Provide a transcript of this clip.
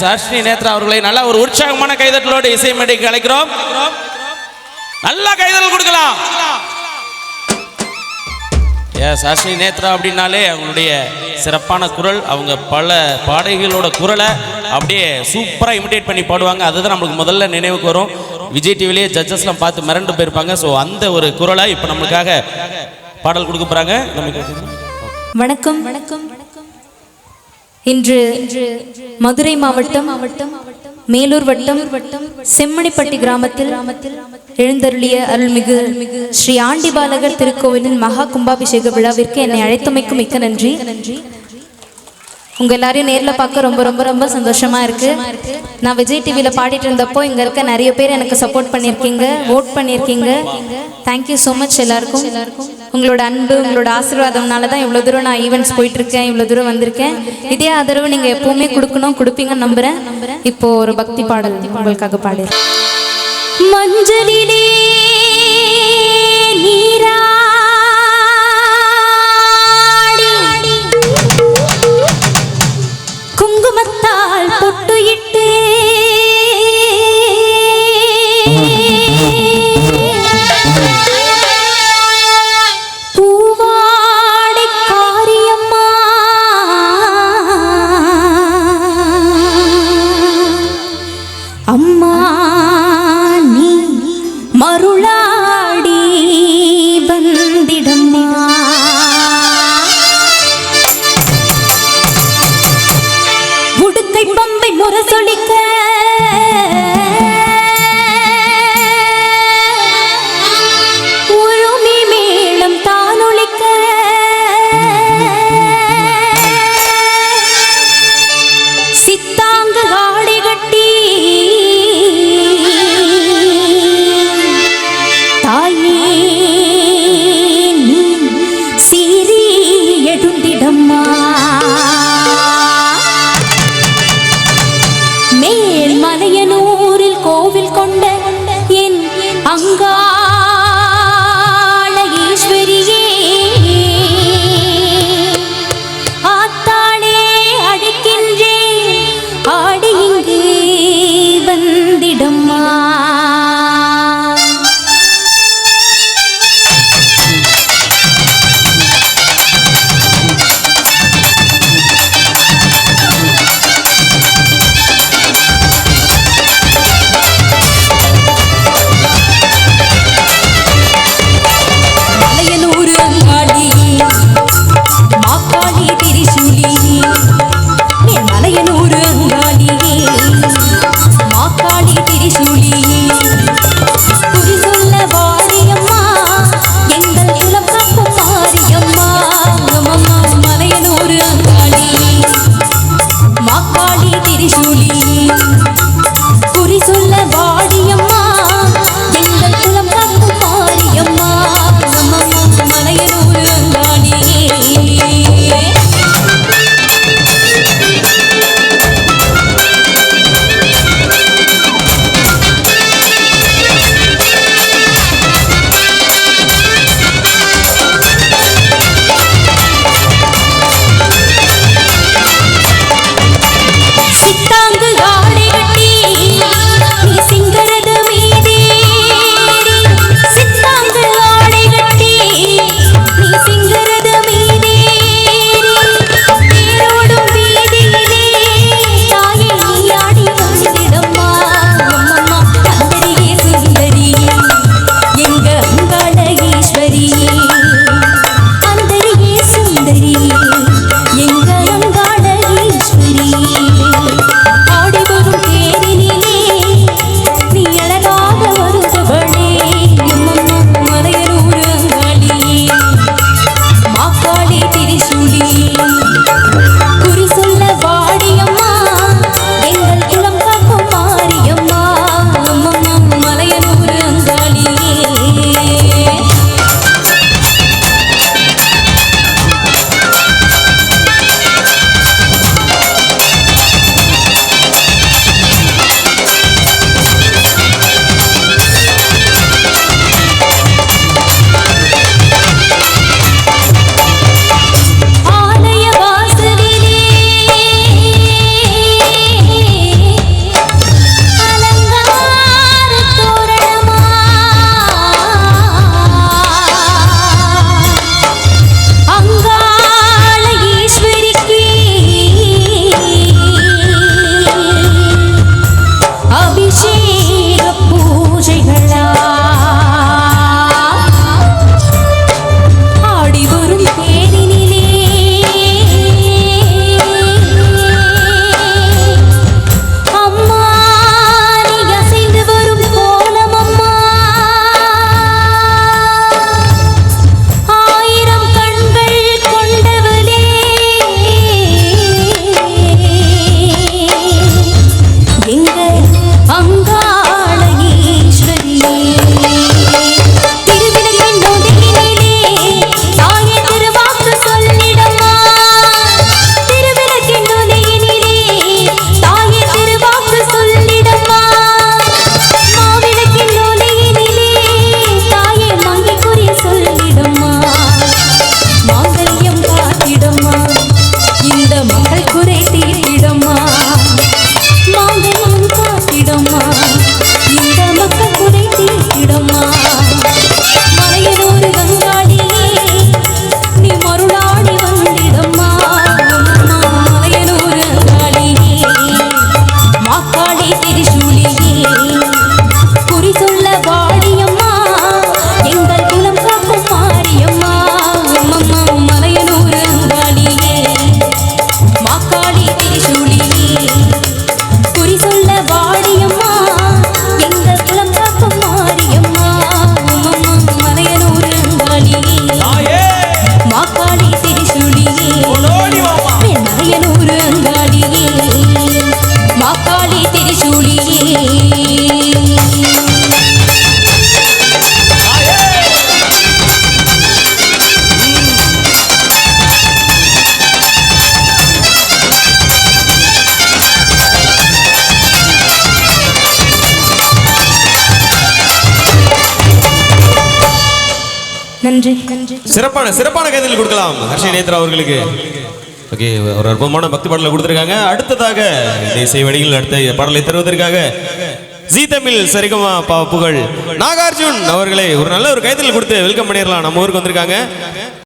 சாஷ்னி நேத்ரா அவர்களை நல்ல ஒரு உற்சாகமான கைதட்டலோடு இசை மேடைக்கு அழைக்கிறோம். நல்ல கைதல் கொடுக்கலாம். ஏ சாஷ்னி நேத்ரா அப்படின்னாலே அவங்களுடைய சிறப்பான குரல் அவங்க பல பாடகிகளோட குரலை அப்படியே சூப்பராக இமிடேட் பண்ணி பாடுவாங்க. அதுதான் நம்மளுக்கு முதல்ல நினைவுக்கு வரும். விஜய் டிவிலேயே ஜட்ஜஸ்லாம் பார்த்து மிரண்டு போயிருப்பாங்க. ஸோ அந்த ஒரு குரலை இப்போ நம்மளுக்காக பாடல் கொடுக்க போகிறாங்க நமக்கு வணக்கம். வணக்கம். இன்று மதுரை மாவட்டம் மேலூர் வட்டம் வட்டம் செம்மணிப்பட்டி கிராமத்தில் எழுந்தருளிய அருள்மிகு ஸ்ரீ ஆண்டி பாலகர் திருக்கோவிலின் மகா கும்பாபிஷேக விழாவிற்கு என்னை அழைத்தமைக்கு மிக்க நன்றி நன்றி. உங்கள் எல்லாரையும் நேரில் பார்க்க ரொம்ப ரொம்ப ரொம்ப சந்தோஷமாக இருக்குது நான் விஜய் டிவியில் பாடிட்டு இருந்தப்போ இங்கே இருக்க நிறைய பேர் எனக்கு சப்போர்ட் பண்ணியிருக்கீங்க ஓட் பண்ணியிருக்கீங்க. தேங்க்யூ ஸோ மச் எல்லாருக்கும். உங்களோட அன்பு உங்களோட ஆசீர்வாதம்னால தான் இவ்வளோ தூரம் நான் ஈவெண்ட்ஸ் போயிட்டுருக்கேன் இவ்வளோ தூரம் வந்திருக்கேன். இதே ஆதரவு நீங்கள் எப்போவுமே கொடுக்கணும் கொடுப்பீங்கன்னு நம்புகிறேன் இப்போது ஒரு பக்தி பாடல் உங்களுக்காக பாடு மஞ்சளிலே நீரா பம்பை நன்றி. சிறப்பான சிறப்பான கைதல் கொடுக்கலாம். ஹர்ஷி நேத்ரா அவர்களுக்கு. ஓகே ஒரு அற்புதமான பக்தி பாடலை கொடுத்துருக்காங்க. அடுத்ததாக இந்த இசை வழியில் அடுத்த பாடலை தருவதற்காக ஜி தமிழ் சரிகமா பா புகழ் நாகார்ஜுன் அவர்களை ஒரு நல்ல ஒரு கைதல் கொடுத்து வெல்கம் பண்ணிடலாம். நம்ம ஊருக்கு வந்திருக்காங்க.